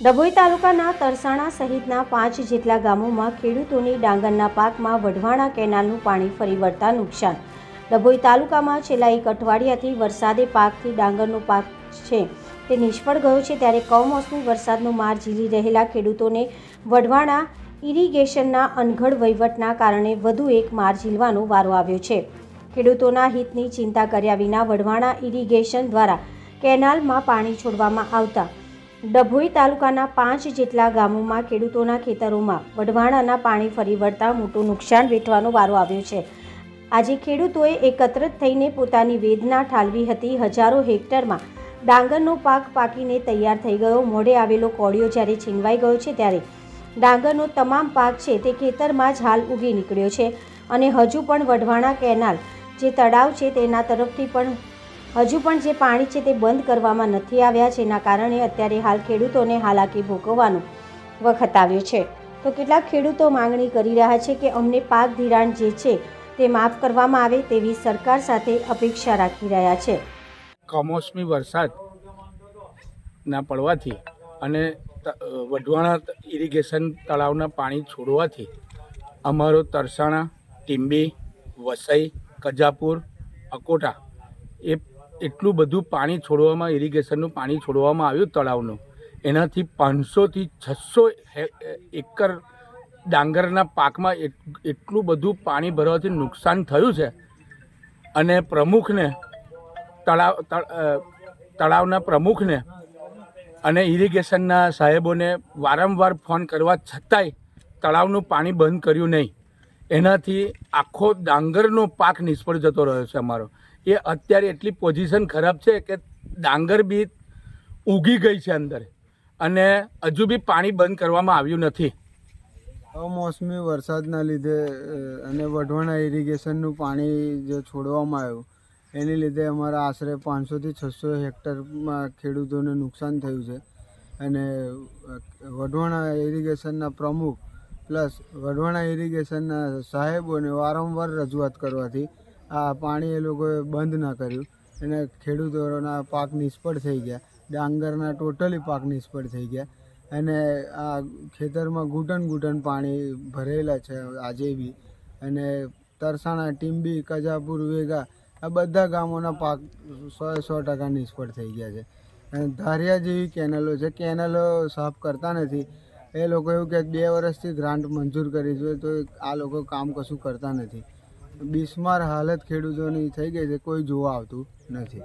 ડભોઈ તાલુકાના તરસાણા સહિતના પાંચ જેટલા ગામોમાં ખેડૂતોની ડાંગરના પાકમાં વઢવાણા કેનાલનું પાણી ફરી વળતા નુકસાન. ડભોઈ તાલુકામાં છેલ્લા એક અઠવાડિયાથી વરસાદે પાકથી ડાંગરનો પાક છે. તે નિષ્ફળ ગયો છે ત્યારે કમોસમી વરસાદનો માર ઝીલી રહેલા ખેડૂતોને વઢવાણા ઇરિગેશનના અનઘડ વહીવટના કારણે વધુ એક માર ઝીલવાનો વારો આવ્યો છે. ખેડૂતોના હિતની ચિંતા કર્યા વિના વઢવાણા ઇરિગેશન દ્વારા કેનાલમાં પાણી છોડવામાં આવતા ડભોઈ તાલુકાના પાંચ જેટલા ગામોમાં ખેડૂતોના ખેતરોમાં વઢવાણાના પાણી ફરી વળતા મોટું નુકસાન વેઠવાનો વારો આવ્યો છે. આજે ખેડૂતોએ એકત્રિત થઈને પોતાની વેદના ઠાલવી હતી. હજારો હેક્ટરમાં ડાંગરનો પાક પાકીને તૈયાર થઈ ગયો. મોઢે આવેલો કોળિયો જ્યારે છીનવાઈ ગયો છે ત્યારે ડાંગરનો તમામ પાક છે તે ખેતરમાં જ હાલ ઉગી નીકળ્યો છે અને હજુ પણ વઢવાણા કેનાલ જે તળાવ છે તેના તરફથી પણ હજુ પણ જે પાણી છે તે બંધ કરવામાં નથી આવ્યા જેના કારણે અત્યારે હાલ ખેડૂતોને હાલાકી ભોગવવાનો વખત આવ્યો છે. તો કેટલાક ખેડૂતો માંગણી કરી રહ્યા છે કે અમને પાક ધિરાણ જે છે તે માફ કરવામાં આવે તેવી સરકાર સાથે અપેક્ષા રાખી રહ્યા છે. કમોસમી વરસાદ ના પડવાથી અને વઢવાણા ઇરિગેશન તળાવના પાણી છોડવાથી અમારો તરસાણા, ટીંબી, વસઈ, કજાપુર, અકોટા એ એટલું બધું પાણી છોડવામાં ઇરિગેશનનું પાણી છોડવામાં આવ્યું તળાવનું. એનાથી પાંચસોથી છસો એકર ડાંગરના પાકમાં એટલું બધું પાણી ભરવાથી નુકસાન થયું છે. અને પ્રમુખને, તળાવ, તળ- તળાવના પ્રમુખને અને ઇરિગેશનના સાહેબોને વારંવાર ફોન કરવા છતાંય તળાવનું પાણી બંધ કર્યું નહીં. એનાથી આખો ડાંગરનો પાક નિષ્ફળ જતો રહ્યો છે અમારો. એ અત્યારે એટલી પોઝિશન ખરાબ છે કે ડાંગર બી ઉગી ગઈ છે અંદર. અને હજુ બી પાણી બંધ કરવામાં આવ્યું નથી. કમોસમી વરસાદના લીધે અને વઢવાણા ઇરિગેશનનું પાણી જે છોડવામાં આવ્યું, એની લીધે અમારા આશરે પાંચસોથી છસો હેક્ટરમાં ખેડૂતોને નુકસાન થયું છે. અને વઢવાણા ઇરિગેશનના પ્રમુખ, પ્લસ વઢવાણા ઇરિગેશનના સાહેબોને વારંવાર રજૂઆત કરવાથી આ પાણી એ લોકોએ બંધ ના કર્યું. અને ખેડૂતોના પાક નિષ્ફળ થઈ ગયા. ડાંગરના ટોટલી પાક નિષ્ફળ થઈ ગયા. અને આ ખેતરમાં ઘૂંટણ ઘૂંટણ પાણી ભરેલા છે આજે બી. અને તરસાણા, ટીંબી, કજાપુર, વેગા આ બધા ગામોના પાક સો સો ટકા નિષ્ફળ થઈ ગયા છે. અને ધારિયા જેવી કેનલો છે. કેનલો સાફ કરતા નથી. એ લોકો એવું કે બે વર્ષથી ગ્રાન્ટ મંજૂર કરી છે તો આ લોકો કામ કશું કરતા નથી. બિસ્માર હાલત ખેડૂતોની થઈ ગઈ છે કોઈ જોવા આવતું નથી.